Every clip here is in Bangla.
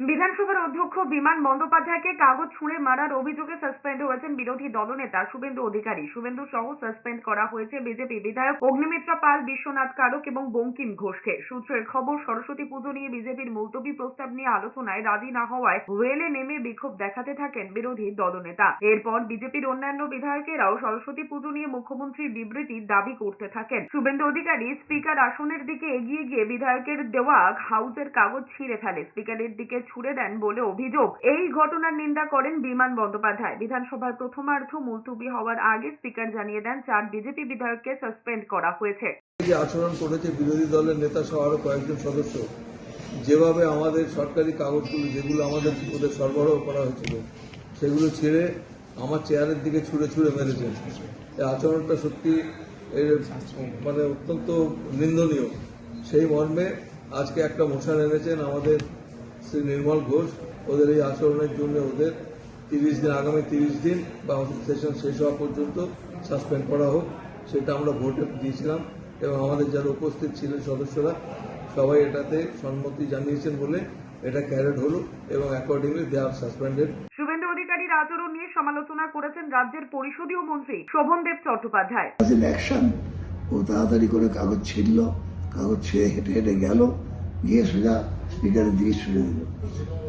বিধানসভার অধ্যক্ষ বিমান বন্দ্যোপাধ্যায়কে কাগজ ছুঁড়ে মারার অভিযোগে সাসপেন্ড হয়েছেন বিরোধী দলনেতা শুভেন্দু অধিকারী। শুভেন্দু সহ সাসপেন্ড করা হয়েছে বিজেপি বিধায়ক অগ্নিমিত্রা পাল, বিশ্বনাথ কারক এবং বঙ্কিম ঘোষকে। সূত্রের খবর, সরস্বতী পুজো নিয়ে বিজেপির মুলতবি প্রস্তাব নিয়ে আলোচনায় রাজি না হওয়ায় রেলে নেমে বিক্ষোভ দেখাতে থাকেন বিরোধী দলনেতা। এরপর বিজেপির অন্যান্য বিধায়কেরাও সরস্বতী পুজো নিয়ে মুখ্যমন্ত্রীর বিবৃতি দাবি করতে থাকেন। শুভেন্দু অধিকারী স্পিকার আসনের দিকে এগিয়ে গিয়ে বিধায়কের দেওয়া হাউসের কাগজ ছিঁড়ে ফেলে। স্পিকারের দিকে ছুড়ে দেন বলে অভিযোগ। এই ঘটনার নিন্দা করেন বিমান বন্দ্যোপাধ্যায়। বিধানসভার প্রথমার্ধ মুলতুবি হওয়ার আগে স্পিকার জানিয়ে দেন, চার বিজেপি বিধায়ককে সাসপেন্ড করা হয়েছে। যে আচরণ করেছে বিরোধী দলের নেতা সহ আরও কয়েকজন সদস্য, যেভাবে আমাদের সরকারি কাগজগুলো, যেগুলো আমাদের ওদের সরবরাহ করা হয়েছিল, সেগুলো ছেড়ে আমার চেয়ারের দিকে ছুঁড়ে ছুঁড়ে মেরেছেন। এই আচরণটা সত্যি মানে অত্যন্ত নিন্দনীয়। সেই মর্মে আজকে একটা মোশন এনেছেন আমাদের শ্রী নির্মল ঘোষ ওদের এই আচরণের জন্য ওদের তিরিশ দিন আগামী তিরিশ দিন বা সেশন শেষ হওয়া পর্যন্ত সাসপেন্ড করা হোক সেটা আমরা ভোটে দিয়েছিলাম এবং আমাদের যারা উপস্থিত ছিলেন সদস্যরা সবাই এটাতে সম্মতি জানিয়েছেন বলে এটা ক্যারেট হলো এবং accordingly they are suspended Suvendu অধিকারীর আচরণ নিয়ে সমালোচনা করেছেন রাজ্যের পরিষদীয় মন্ত্রী শোভনদেব চট্টোপাধ্যায়। অ্যাকশন ও তাড়াতাড়ি করে কাগজ ছিঁড়ল কাগজ ছিঁড়ে হেঁটে হেঁটে গেল। গিয়ে সোজা স্পিকারের দিকে ছুড়ে দিল।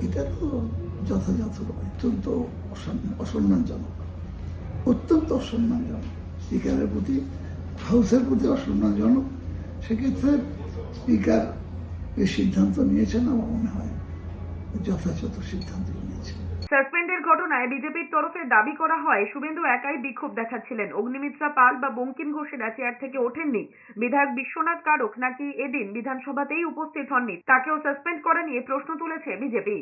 এটা তো যথাযথ অত্যন্ত অসম্মান- অসম্মানজনক, অত্যন্ত অসম্মানজনক। স্পিকারের প্রতি, হাউসের প্রতি অসম্মানজনক। সেক্ষেত্রে স্পিকার এই সিদ্ধান্ত নিয়েছেন আমার মনে হয়? যথাযথ সিদ্ধান্ত নিয়েছে। সাসপেন্ডের ঘটনায় বিজেপির তরফে দাবি করা হয়, শুভেন্দু একাই বিক্ষোভ দেখাচ্ছিলেন। অগ্নিমিত্রা পাল বা বঙ্কিম ঘোষেরা চেয়ার থেকে ওঠেননি। বিধায়ক বিশ্বনাথ কারক নাকি এদিন বিধানসভাতেই উপস্থিত হননি। তাকেও সাসপেন্ড করা নিয়ে প্রশ্ন তুলেছে বিজেপি।